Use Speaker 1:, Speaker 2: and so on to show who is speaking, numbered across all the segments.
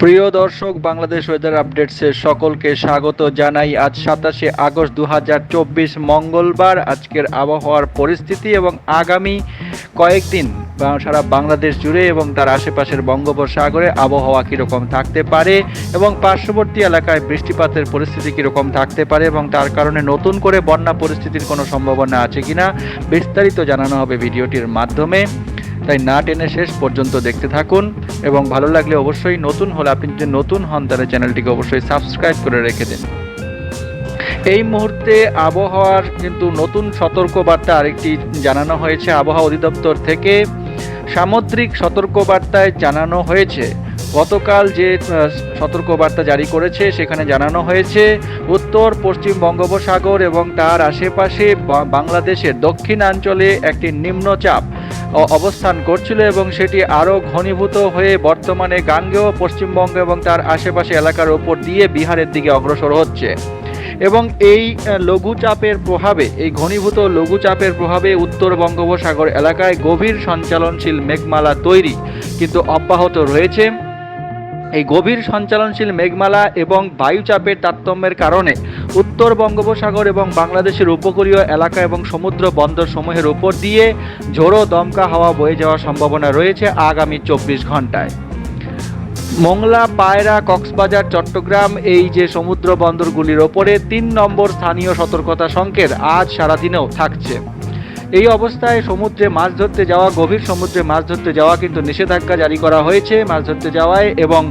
Speaker 1: প্রিয় দর্শক, বাংলাদেশ ওয়েদার আপডেটসে সকলকে স্বাগত জানাই। আজ সাতাশে আগস্ট দু হাজার চব্বিশ, মঙ্গলবার। আজকের আবহাওয়ার পরিস্থিতি এবং আগামী কয়েকদিন সারা বাংলাদেশ জুড়ে এবং তার আশেপাশের বঙ্গোপসাগরে আবহাওয়া কীরকম থাকতে পারে এবং পার্শ্ববর্তী এলাকায় বৃষ্টিপাতের পরিস্থিতি কীরকম থাকতে পারে এবং তার কারণে নতুন করে বন্যা পরিস্থিতির কোনো সম্ভাবনা আছে কিনা বিস্তারিত জানানো হবে ভিডিওটির মাধ্যমে। তাই না টেনে শেষ পর্যন্ত দেখতে থাকুন এবং ভালো লাগলে অবশ্যই নতুন হলে আপনি যদি নতুন হন তাহলে চ্যানেলটিকে অবশ্যই সাবস্ক্রাইব করে রেখে দিন। এই মুহূর্তে আবহাওয়ার কিন্তু নতুন সতর্কবার্তা আরেকটি জানানো হয়েছে আবহাওয়া অধিদপ্তর থেকে। সামুদ্রিক সতর্কবার্তায় জানানো হয়েছে গতকাল যে সতর্কবার্তা জারি করেছে, সেখানে জানানো হয়েছে, উত্তর, পশ্চিম বঙ্গোপসাগর এবং তার আশেপাশে বাংলাদেশের দক্ষিণাঞ্চলে একটি নিম্নচাপ অবস্থান করছিল এবং সেটি আরও ঘনীভূত হয়ে বর্তমানে গাঙ্গেয়, পশ্চিমবঙ্গ এবং তার আশেপাশে এলাকার ওপর দিয়ে বিহারের দিকে অগ্রসর হচ্ছে। এবং এই লঘুচাপের প্রভাবে, এই ঘনীভূত লঘুচাপের প্রভাবে উত্তর বঙ্গোপসাগর এলাকায় গভীর সঞ্চালনশীল মেঘমালা তৈরি, কিন্তু অব্যাহত রয়েছে। এই গভীর সঞ্চালনশীল মেঘমালা এবং বায়ুচাপের তারতম্যের কারণে উত্তর বঙ্গোপসাগর এবং বাংলাদেশের উপকূলীয় এলাকা এবং সমুদ্র বন্দর সমূহের উপর দিয়ে ঝোড়ো দমকা হাওয়া বয়ে যাওয়ার সম্ভাবনা রয়েছে আগামী চব্বিশ ঘন্টায় মোংলা, পায়রা, কক্সবাজার, চট্টগ্রাম এই যে সমুদ্র বন্দরগুলির ওপরে তিন নম্বর স্থানীয় সতর্কতা সংকেত আজ সারাদিনেও থাকছে। এই অবস্থায় সমুদ্রে মাছ ধরতে যাওয়া, গভীর সমুদ্রে মাছ ধরতে যাওয়া কিন্তু নিষেধাজ্ঞা জারি করা হয়েছে মাছ ধরতে যাওয়ায় এবং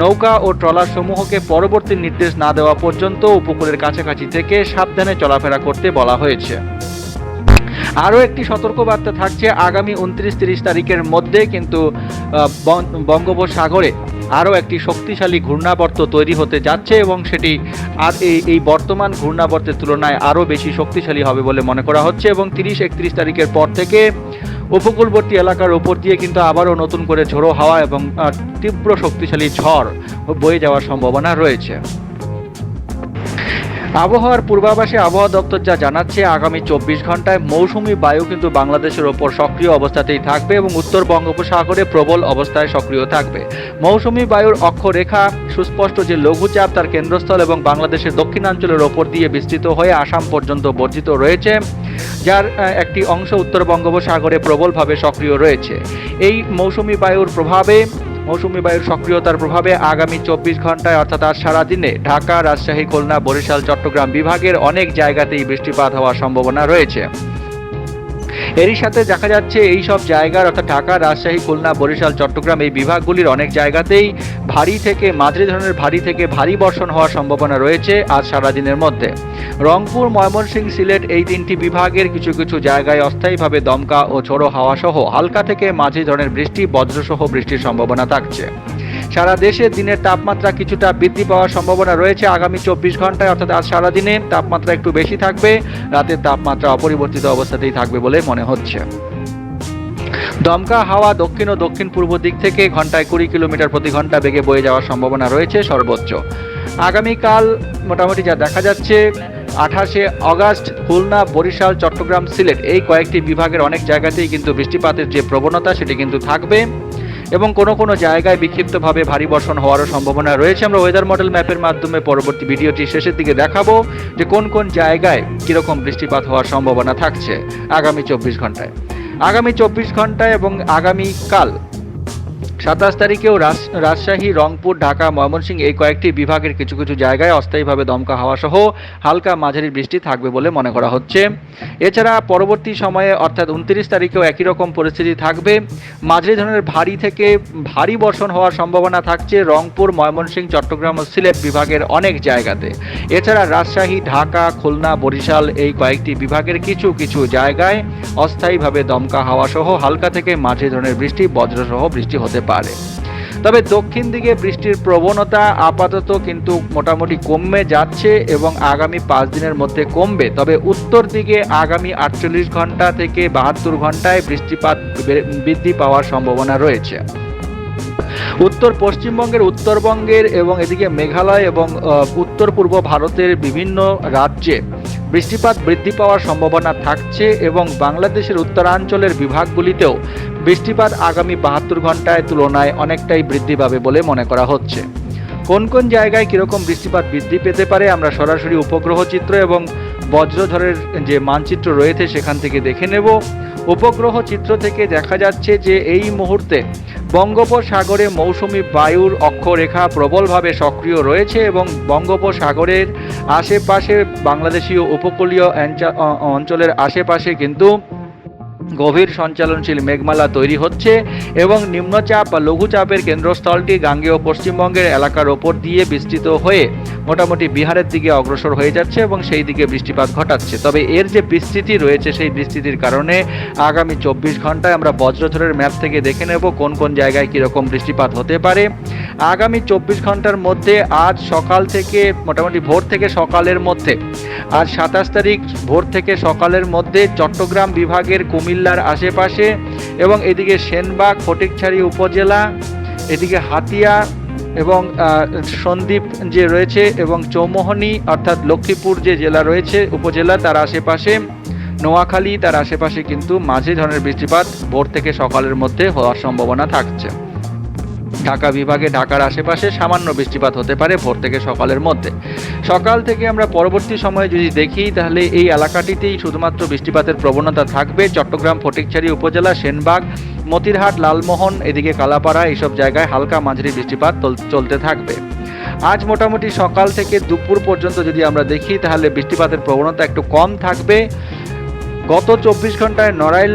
Speaker 1: নৌকা ও ট্রলার সমূহকে পরবর্তী নির্দেশ না দেওয়া পর্যন্ত উপকূলের কাছাকাছি থেকে সাবধানে চলাফেরা করতে বলা হয়েছে। আরও একটি সতর্কবার্তা থাকছে আগামী উনত্রিশ তিরিশ তারিখের মধ্যে কিন্তু বঙ্গোপসাগরে আরও একটি শক্তিশালী ঘূর্ণাবর্ত তৈরি হতে যাচ্ছে এবং সেটি আর এই এই বর্তমান ঘূর্ণাবর্তের তুলনায় আরও বেশি শক্তিশালী হবে বলে মনে করা হচ্ছে এবং তিরিশ একত্রিশ তারিখের পর থেকে উপকূলবর্তী এলাকার ওপর দিয়ে কিন্তু আবারও নতুন করে ঝোড়ো হাওয়া এবং তীব্র শক্তিশালী ঝড় বয়ে যাওয়ার সম্ভাবনা রয়েছে। আবহাওয়ার পূর্বাভাসে আবহাওয়া দপ্তর যা জানাচ্ছে, আগামী চব্বিশ ঘন্টায় মৌসুমি বায়ু কিন্তু বাংলাদেশের ওপর সক্রিয় অবস্থাতেই থাকবে এবং উত্তর বঙ্গোপসাগরে প্রবল অবস্থায় সক্রিয় থাকবে। মৌসুমি বায়ুর অক্ষরেখা, সুস্পষ্ট যে লঘুচাপ তার কেন্দ্রস্থল এবং বাংলাদেশের দক্ষিণাঞ্চলের ওপর দিয়ে বিস্তৃত হয়ে আসাম পর্যন্ত বর্জিত রয়েছে, যার একটি অংশ উত্তর বঙ্গোপসাগরে প্রবলভাবে সক্রিয় রয়েছে। এই মৌসুমি বায়ুর প্রভাবে মৌসুমি বায়ুর সক্রিয়তার প্রভাবে আগামী চব্বিশ ঘন্টায় অর্থাৎ আজ সারাদিনে, ঢাকা, রাজশাহী, খুলনা, বরিশাল, চট্টগ্রাম বিভাগের অনেক জায়গাতেই বৃষ্টিপাত হওয়ার সম্ভাবনা রয়েছে। এরই সাথে দেখা যাচ্ছে এই সব জায়গার, অর্থাৎ ঢাকা, রাজশাহী, খুলনা, বরিশাল, চট্টগ্রাম এই বিভাগগুলির অনেক জায়গাতেই ভারী থেকে, মাঝারি ধরনের ভারী থেকে ভারী বর্ষণ হওয়ার সম্ভাবনা রয়েছে আজ সারাদিনের মধ্যে। রংপুর, ময়মনসিংহ, সিলেট এই তিনটি বিভাগের কিছু কিছু জায়গায় অস্থায়ীভাবে দমকা ও ঝোড়ো হাওয়া সহ হালকা থেকে মাঝারি ধরনের বৃষ্টি, বজ্রসহ বৃষ্টির সম্ভাবনা থাকছে। সারা দেশে দিনের তাপমাত্রা কিছুটা বৃদ্ধি পাওয়ার সম্ভাবনা রয়েছে আগামী চব্বিশ ঘন্টায়, অর্থাৎ আজ সারাদিনে তাপমাত্রা একটু বেশি থাকবে, রাতের তাপমাত্রা অপরিবর্তিত অবস্থাতেই থাকবে বলে মনে হচ্ছে। দমকা, হাওয়া দক্ষিণ ও দক্ষিণ পূর্ব দিক থেকে ঘন্টায় কুড়ি কিলোমিটার প্রতি ঘণ্টা বেগে বয়ে যাওয়ার সম্ভাবনা রয়েছে সর্বোচ্চ। আগামীকাল মোটামুটি যা দেখা যাচ্ছে, আঠাশে অগাস্ট, খুলনা, বরিশাল, চট্টগ্রাম, সিলেট এই কয়েকটি বিভাগের অনেক জায়গাতেই কিন্তু বৃষ্টিপাতের যে প্রবণতা সেটি কিন্তু থাকবে। এবং কোনো কোনো জায়গায় বিক্ষিপ্তভাবে ভারী বর্ষণ হওয়ারও সম্ভাবনা রয়েছে। আমরা ওয়েদার মডেল ম্যাপের মাধ্যমে পরবর্তী ভিডিওটি শেষের দিকে দেখাবো যে কোন কোন জায়গায় কীরকম বৃষ্টিপাত হওয়ার সম্ভাবনা থাকছে আগামী চব্বিশ ঘন্টায়। আগামী চব্বিশ ঘন্টায় এবং আগামীকাল সাতাশ তারিখেও রাজ- রাজশাহী, রংপুর, ঢাকা, ময়মনসিংহ এই কয়েকটি বিভাগের কিছু কিছু জায়গায় অস্থায়ীভাবে দমকা হাওয়া সহ হালকা মাঝারি বৃষ্টি থাকবে বলে মনে করা হচ্ছে। এছাড়া পরবর্তী সময়ে অর্থাৎ উনত্রিশ তারিখেও একই রকম পরিস্থিতি থাকবে। মাঝারি ধরনের ভারী থেকে ভারী বর্ষণ হওয়ার সম্ভাবনা থাকছে রংপুর, ময়মনসিংহ, চট্টগ্রাম ও সিলেট বিভাগের অনেক জায়গাতে। এছাড়া রাজশাহী, ঢাকা, খুলনা, বরিশাল এই কয়েকটি বিভাগের কিছু কিছু জায়গায় অস্থায়ীভাবে দমকা হাওয়া সহ হালকা থেকে মাঝারি ধরনের বৃষ্টি, বজ্রসহ বৃষ্টি হতে পারে। তবে দক্ষিণ দিকে বৃষ্টির প্রবণতা আপাতত কিন্তু মোটামুটি কমে যাচ্ছে এবং আগামী পাঁচ দিনের মধ্যে কমবে। তবে উত্তর দিকে আগামী আটচল্লিশ ঘণ্টা থেকে বাহাত্তর ঘন্টায় বৃষ্টিপাত বৃদ্ধি পাওয়ার সম্ভাবনা রয়েছে। উত্তর পশ্চিমবঙ্গের, উত্তরবঙ্গের এবং এদিকে মেঘালয় এবং উত্তর পূর্ব ভারতের বিভিন্ন রাজ্যে বৃষ্টিপাত বৃদ্ধি পাওয়ার সম্ভাবনা থাকছে এবং বাংলাদেশের উত্তরাঞ্চলের বিভাগগুলিতেও বৃষ্টিপাত আগামী বাহাত্তর ঘন্টায় তুলনায় অনেকটাই বৃদ্ধি পাবে বলে মনে করা হচ্ছে। কোন কোন জায়গায় কীরকম বৃষ্টিপাত বৃদ্ধি পেতে পারে আমরা সরাসরি উপগ্রহ চিত্র এবং বজ্রধরের যে মানচিত্র রয়েছে সেখান থেকে দেখে নেব। উপগ্রহ চিত্র থেকে দেখা যাচ্ছে যে এই মুহূর্তে বঙ্গোপসাগরে মৌসুমি বায়ুর অক্ষরেখা প্রবলভাবে সক্রিয় রয়েছে এবং বঙ্গোপসাগরের আশেপাশে বাংলাদেশীয় উপকূলীয় অঞ্চলের আশেপাশে কিন্তু গভীর সঞ্চালনশীল মেঘমালা তৈরি হচ্ছে এবং নিম্নচাপ বা লঘুচাপের কেন্দ্রস্থলটি গাঙ্গেয় পশ্চিমবঙ্গের এলাকার ওপর দিয়ে বিস্তৃত হয়ে মোটামুটি বিহারের দিকে অগ্রসর হয়ে যাচ্ছে এবং সেই দিকে বৃষ্টিপাত ঘটাচ্ছে। তবে এর যে বিস্তৃতি রয়েছে সেই বিস্তৃতির কারণে আগামী চব্বিশ ঘন্টায় আমরা বজ্রধরের ম্যাপ থেকে দেখে নেব কোন কোন জায়গায় কীরকম বৃষ্টিপাত হতে পারে। আগামী চব্বিশ ঘণ্টার মধ্যে আজ সকাল থেকে মোটামুটি ভোর থেকে সকালের মধ্যে, আজ সাতাশ তারিখ ভোর থেকে সকালের মধ্যে চট্টগ্রাম বিভাগের কুমিল্লার আশেপাশে এবং এদিকে সেনবাগ, ফটিকছাড়ি উপজেলা, এদিকে হাতিয়া এবং সন্দ্বীপ যে রয়েছে এবং চৌমোহনী অর্থাৎ লক্ষ্মীপুর যে জেলা রয়েছে উপজেলা তার আশেপাশে, নোয়াখালী তার আশেপাশে কিন্তু মাঝে ধরনের বৃষ্টিপাত ভোর থেকে সকালের মধ্যে হওয়ার সম্ভাবনা থাকছে। ঢাকা বিভাগে ঢাকার আশেপাশে সামান্য বৃষ্টিপাত হতে পারে ভোর থেকে সকালের মধ্যে। সকাল থেকে আমরা পরবর্তী সময়ে যদি দেখি, তাহলে এই এলাকাটিতেই শুধুমাত্র বৃষ্টিপাতের প্রবণতা থাকবে। চট্টগ্রাম, ফটিকছড়ি উপজেলা, সেনবাগ, মতিরহাট, লালমোহন, এদিকে কালাপাড়া এইসব জায়গায় হালকা মাঝারি বৃষ্টিপাত চলতে থাকবে। আজ মোটামুটি সকাল থেকে দুপুর পর্যন্ত যদি আমরা দেখি, তাহলে বৃষ্টিপাতের প্রবণতা একটু কম থাকবে। গত চব্বিশ ঘন্টায় নড়াইল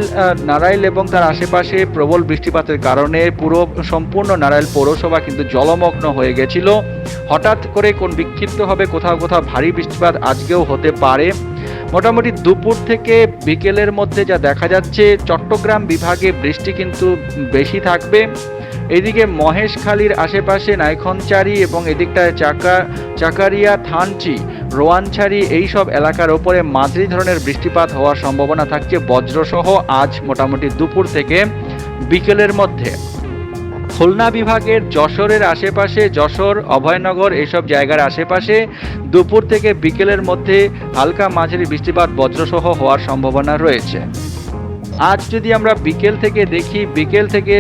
Speaker 1: নারাইল এবং তার আশেপাশে প্রবল বৃষ্টিপাতের কারণে পুরো সম্পূর্ণ নারাইল পৌরসভা কিন্তু জলমগ্ন হয়ে গেছিল। হঠাৎ করে কোন বিক্ষিপ্তভাবে কোথাও কোথাও ভারী বৃষ্টিপাত আজকেও হতে পারে। মোটামুটি দুপুর থেকে বিকেলের মধ্যে যা দেখা যাচ্ছে, চট্টগ্রাম বিভাগে বৃষ্টি কিন্তু বেশি থাকবে। এদিকে মহেশখালীর আশেপাশে নাইখনচারি এবং এদিকটায় চাকা, চাকারিয়া, থানচি রোয়ানছাড়ি এই সব এলাকার ওপরে মাঝারি ধরনের বৃষ্টিপাত হওয়ার সম্ভাবনা থাকছে বজ্রসহ আজ মোটামুটি দুপুর থেকে বিকেলের মধ্যে। খুলনা বিভাগের যশোরের আশেপাশে, যশোর, অভয়নগর এইসব জায়গার আশেপাশে দুপুর থেকে বিকেলের মধ্যে হালকা মাঝারি বৃষ্টিপাত বজ্রসহ হওয়ার সম্ভাবনা রয়েছে। আজ যদি আমরা বিকেল থেকে দেখি, বিকেল থেকে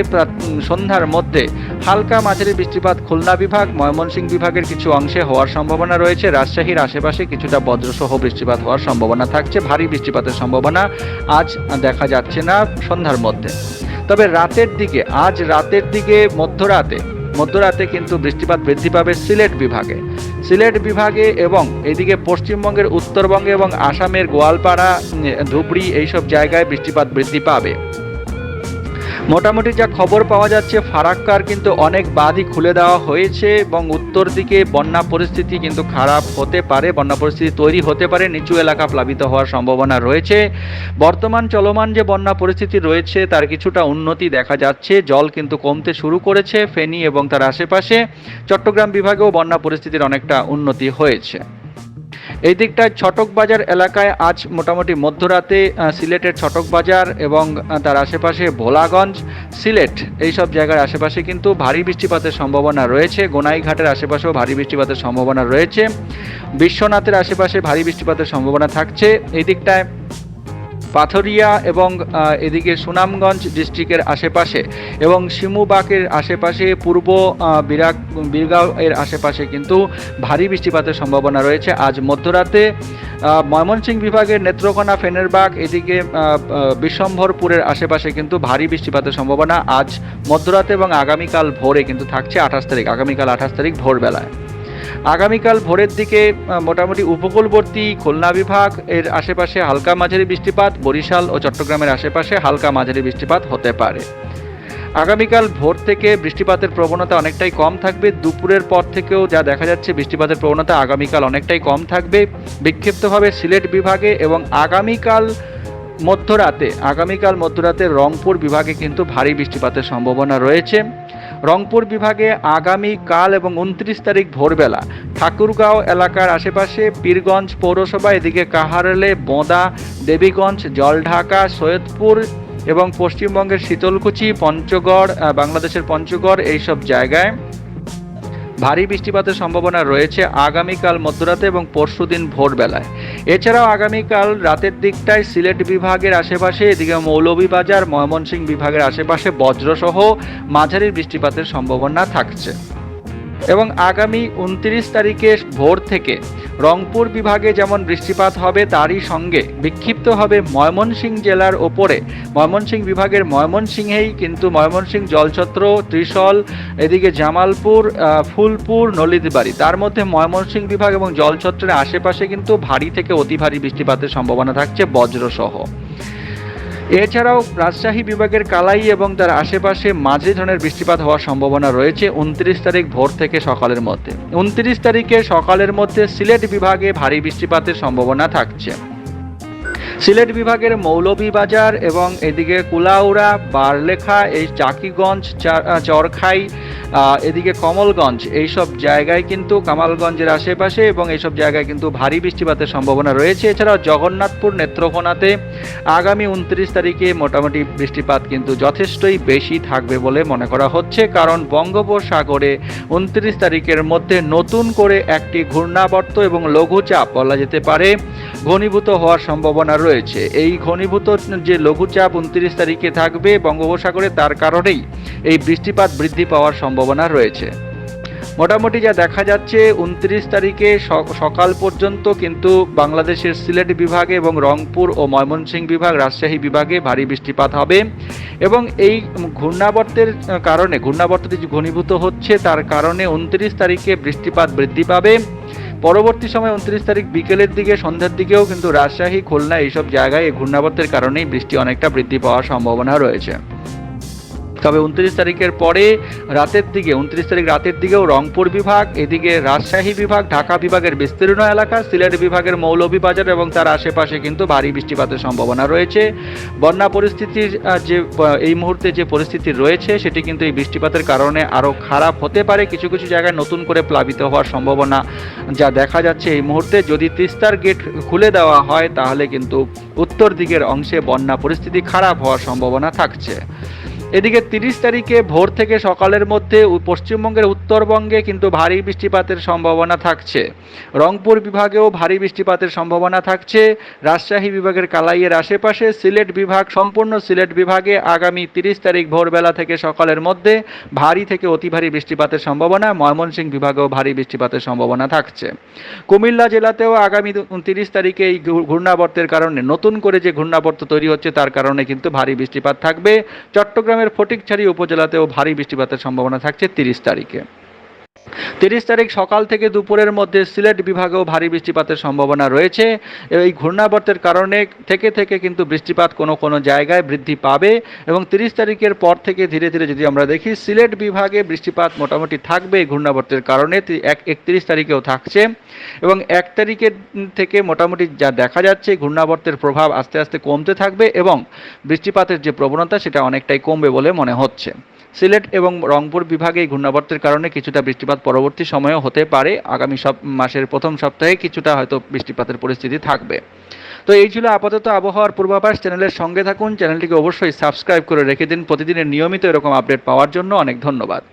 Speaker 1: সন্ধ্যার মধ্যে হালকা মাঝারি বৃষ্টিপাত খুলনা বিভাগ, ময়মনসিংহ বিভাগের কিছু অংশে হওয়ার সম্ভাবনা রয়েছে। রাজশাহীর আশেপাশে কিছুটা বজ্রসহ বৃষ্টিপাত হওয়ার সম্ভাবনা থাকছে। ভারী বৃষ্টিপাতের সম্ভাবনা আজ দেখা যাচ্ছে না সন্ধ্যার মধ্যে। তবে রাতের দিকে, আজ রাতের দিকে মধ্যরাতে মধ্যরাতে কিন্তু বৃষ্টিপাত বৃদ্ধি পাবে সিলেট বিভাগে। সিলেট বিভাগে এবং এদিকে পশ্চিমবঙ্গের উত্তরবঙ্গে এবং আসামের গোয়ালপাড়া, ধুবড়ি এইসব জায়গায় বৃষ্টিপাত বৃদ্ধি পাবে। মোটামুটি যা খবর পাওয়া যাচ্ছে, ফারাক্কার কিন্তু অনেক বাঁধই খুলে দেওয়া হয়েছে এবং উত্তর দিকে বন্যা পরিস্থিতি কিন্তু খারাপ হতে পারে, বন্যা পরিস্থিতি তৈরি হতে পারে, নিচু এলাকা প্লাবিত হওয়ার সম্ভাবনা রয়েছে। বর্তমান চলমান যে বন্যা পরিস্থিতি রয়েছে, তার কিছুটা উন্নতি দেখা যাচ্ছে। জল কিন্তু কমতে শুরু করেছে, ফেনী এবং তার আশেপাশে। চট্টগ্রাম বিভাগেও বন্যা পরিস্থিতির অনেকটা উন্নতি হয়েছে। এই দিকটায় ছটক বাজার এলাকায় আজ মোটামুটি মধ্যরাতে সিলেটের ছটক বাজার এবং তার আশেপাশে ভোলাগঞ্জ, সিলেট এই সব জায়গার আশেপাশে কিন্তু ভারী বৃষ্টিপাতের সম্ভাবনা রয়েছে। গোনাইঘাটের আশেপাশেও ভারী বৃষ্টিপাতের সম্ভাবনা রয়েছে। বিশ্বনাথের আশেপাশে ভারী বৃষ্টিপাতের সম্ভাবনা থাকছে। এই দিকটায় পাথরিয়া এবং এদিকে সুনামগঞ্জ ডিস্ট্রিক্টের আশেপাশে এবং শিমুবাকের আশেপাশে, পূর্ব বিরাগ বীরগাঁও এর আশেপাশে কিন্তু ভারী বৃষ্টিপাতের সম্ভাবনা রয়েছে। আজ মধ্যরাতে ময়মনসিংহ বিভাগের নেত্রকোনা, ফেনেরবাগ, এদিকে বিশ্বম্ভরপুরের আশেপাশে কিন্তু ভারী বৃষ্টিপাতের সম্ভাবনা আজ মধ্যরাতে এবং আগামীকাল ভোরে কিন্তু থাকছে আঠাশ তারিখ, আগামীকাল আঠাশ তারিখ ভোরবেলায়। আগামীকাল ভোরের দিকে মোটামুটি উপকূলবর্তী খুলনা বিভাগ এর আশেপাশে হালকা মাঝারি বৃষ্টিপাত, বরিশাল ও চট্টগ্রামের আশেপাশে হালকা মাঝারি বৃষ্টিপাত হতে পারে। আগামীকাল ভোর থেকে বৃষ্টিপাতের প্রবণতা অনেকটাই কম থাকবে। দুপুরের পর থেকেও যা দেখা যাচ্ছে, বৃষ্টিপাতের প্রবণতা আগামীকাল অনেকটাই কম থাকবে। বিক্ষিপ্তভাবে সিলেট বিভাগে এবং আগামীকাল মধ্যরাতে আগামীকাল মধ্যরাতে রংপুর বিভাগে কিন্তু ভারী বৃষ্টিপাতের সম্ভাবনা রয়েছে। রংপুর বিভাগে আগামী কাল এবং উনত্রিশ তারিখ ভোরবেলা ঠাকুরগাঁও এলাকার আশেপাশে পীরগঞ্জ পৌরসভা এদিকে কাহারলে, বোঁদা, দেবীগঞ্জ, জলঢাকা, সৈয়দপুর এবং পশ্চিমবঙ্গের শীতলকুচি, পঞ্চগড় বাংলাদেশের পঞ্চগড় এইসব জায়গায় ভারী বৃষ্টিপাতের সম্ভাবনা রয়েছে আগামীকাল মধ্যরাতে এবং পরশুদিন ভোরবেলায়। এছাড়াও আগামীকাল রাতের দিকটায় সিলেট বিভাগের আশেপাশে, এদিকে মৌলভীবাজার, ময়মনসিংহ বিভাগের আশেপাশে বজ্রসহ মাঝারি বৃষ্টিপাতের সম্ভাবনা থাকছে। এবং আগামী উনত্রিশ তারিখে ভোর থেকে রংপুর বিভাগে যেমন বৃষ্টিপাত হবে, তারই সঙ্গে বিক্ষিপ্ত হবে ময়মনসিংহ জেলার ওপরে। ময়মনসিংহ বিভাগের ময়মনসিংহেই কিন্তু ময়মনসিংহ জলছত্র, ত্রিশল, এদিকে জামালপুর ফুলপুর, নলিতবাড়ি। তার মধ্যে ময়মনসিংহ বিভাগ এবং জলছত্রের আশেপাশে কিন্তু ভারী থেকে অতি ভারী বৃষ্টিপাতের সম্ভাবনা থাকছে বজ্রসহ। এছাড়াও রাজশাহী বিভাগের কালাই এবং তার আশেপাশে মাঝে ধরনের বৃষ্টিপাত হওয়ার সম্ভাবনা রয়েছে উনত্রিশ তারিখ ভোর থেকে সকালের মধ্যে। উনত্রিশ তারিখে সকালের মধ্যে সিলেট বিভাগে ভারী বৃষ্টিপাতের সম্ভাবনা থাকছে। সিলেট বিভাগের মৌলভীবাজার এবং এদিকে কুলাউড়া, বারলেখা, এই চাকিগঞ্জ চরখাই এদিকে কমলগঞ্জ, এইসব জায়গায় কিন্তু কামালগঞ্জের আশেপাশে এবং এইসব জায়গায় কিন্তু ভারী বৃষ্টিপাতের সম্ভাবনা রয়েছে। এছাড়াও জগন্নাথপুর, নেত্রকোনাতে আগামী উনত্রিশ তারিখে মোটামুটি বৃষ্টিপাত কিন্তু যথেষ্টই বেশি থাকবে বলে মনে করা হচ্ছে। কারণ বঙ্গোপসাগরে উনত্রিশ তারিখের মধ্যে নতুন করে একটি ঘূর্ণাবর্ত এবং লঘুচাপ বলা যেতে পারে, ঘনীভূত হওয়ার সম্ভাবনা রয়েছে। এই ঘনীভূত যে লঘুচাপ উনত্রিশ তারিখে থাকবে বঙ্গোপসাগরে, তার কারণেই এই বৃষ্টিপাত বৃদ্ধি পাওয়ার সম্ভাবনা রয়েছে। মোটামুটি যা দেখা যাচ্ছে, উনত্রিশ তারিখে সকাল পর্যন্ত কিন্তু বাংলাদেশের সিলেট বিভাগে এবং রংপুর ও ময়মনসিংহ বিভাগ, রাজশাহী বিভাগে ভারী বৃষ্টিপাত হবে এবং এই ঘূর্ণাবর্তের কারণে ঘূর্ণাবর্তটি ঘনীভূত হচ্ছে তার কারণে উনত্রিশ তারিখে বৃষ্টিপাত বৃদ্ধি পাবে। পরবর্তী সময় উনত্রিশ তারিখ বিকেলের দিকে, সন্ধ্যার দিকেও কিন্তু রাজশাহী, খুলনা এইসব জায়গায় এই ঘূর্ণাবর্তের কারণেই বৃষ্টি অনেকটা বৃদ্ধি পাওয়ার সম্ভাবনা রয়েছে। তবে উনত্রিশ তারিখের পরে রাতের দিকে, উনত্রিশ তারিখ রাতের দিকেও রংপুর বিভাগ, এদিকে রাজশাহী বিভাগ, ঢাকা বিভাগের বিস্তীর্ণ এলাকা, সিলেট বিভাগের মৌলভীবাজার এবং তার আশেপাশে কিন্তু ভারী বৃষ্টিপাতের সম্ভাবনা রয়েছে। বন্যা পরিস্থিতির যে এই মুহূর্তে যে পরিস্থিতি রয়েছে, সেটি কিন্তু এই বৃষ্টিপাতের কারণে আরও খারাপ হতে পারে। কিছু কিছু জায়গায় নতুন করে প্লাবিত হওয়ার সম্ভাবনা যা দেখা যাচ্ছে এই মুহূর্তে। যদি তিস্তার গেট খুলে দেওয়া হয়, তাহলে কিন্তু উত্তর দিকের অংশে বন্যা পরিস্থিতি খারাপ হওয়ার সম্ভাবনা থাকছে। এদিকে তিরিশ তারিখে ভোর থেকে সকালের মধ্যে পশ্চিমবঙ্গের উত্তরবঙ্গে কিন্তু ভারী বৃষ্টিপাতের সম্ভাবনা থাকছে। রংপুর বিভাগেও ভারী বৃষ্টিপাতের সম্ভাবনা থাকছে। রাজশাহী বিভাগের কালাইয়ের আশেপাশে সিলেট বিভাগ সম্পূর্ণ সিলেট বিভাগে আগামী তিরিশ তারিখ ভোরবেলা থেকে সকালের মধ্যে ভারী থেকে অতি ভারী বৃষ্টিপাতের সম্ভাবনা। ময়মনসিংহ বিভাগেও ভারী বৃষ্টিপাতের সম্ভাবনা থাকছে। কুমিল্লা জেলাতেও আগামী তিরিশ তারিখে এই ঘূর্ণাবর্তের কারণে নতুন করে যে ঘূর্ণাবর্ত তৈরি হচ্ছে, তার কারণে কিন্তু ভারী বৃষ্টিপাত থাকবে। চট্টগ্রামের ফটিকছড়ি উপজেলাতেও ভারী বৃষ্টিপাতের সম্ভাবনা থাকছে তিরিশ তারিখে। তিরিশ তারিখ সকাল থেকে দুপুরের মধ্যে সিলেট বিভাগেও ভারী বৃষ্টিপাতের সম্ভাবনা রয়েছে। এই ঘূর্ণাবর্তের কারণে থেকে থেকে কিন্তু বৃষ্টিপাত কোনো কোনো জায়গায় বৃদ্ধি পাবে এবং তিরিশ তারিখের পর থেকে ধীরে ধীরে যদি আমরা দেখি, সিলেট বিভাগে বৃষ্টিপাত মোটামুটি থাকবে এই ঘূর্ণাবর্তের কারণে এক, একত্রিশ তারিখেও থাকছে এবং এক তারিখের থেকে মোটামুটি যা দেখা যাচ্ছে, ঘূর্ণাবর্তের প্রভাব আস্তে আস্তে কমতে থাকবে এবং বৃষ্টিপাতের যে প্রবণতা সেটা অনেকটাই কমবে বলে মনে হচ্ছে। সিলেট এবং রংপুর বিভাগে এই ঘূর্ণাবর্তের কারণে কিছুটা বৃষ্টিপাত পরবর্তী সময়েও হতে পারে। আগামী সব মাসের প্রথম সপ্তাহে কিছুটা হয়তো বৃষ্টিপাতের পরিস্থিতি থাকবে। তো এই ছিল আপাতত আবহাওয়ার পূর্বাভাস। চ্যানেলের সঙ্গে থাকুন। চ্যানেলটিকে অবশ্যই সাবস্ক্রাইব করে রেখে দিন। প্রতিদিনের নিয়মিত এরকম আপডেট পাওয়ার জন্য অনেক ধন্যবাদ।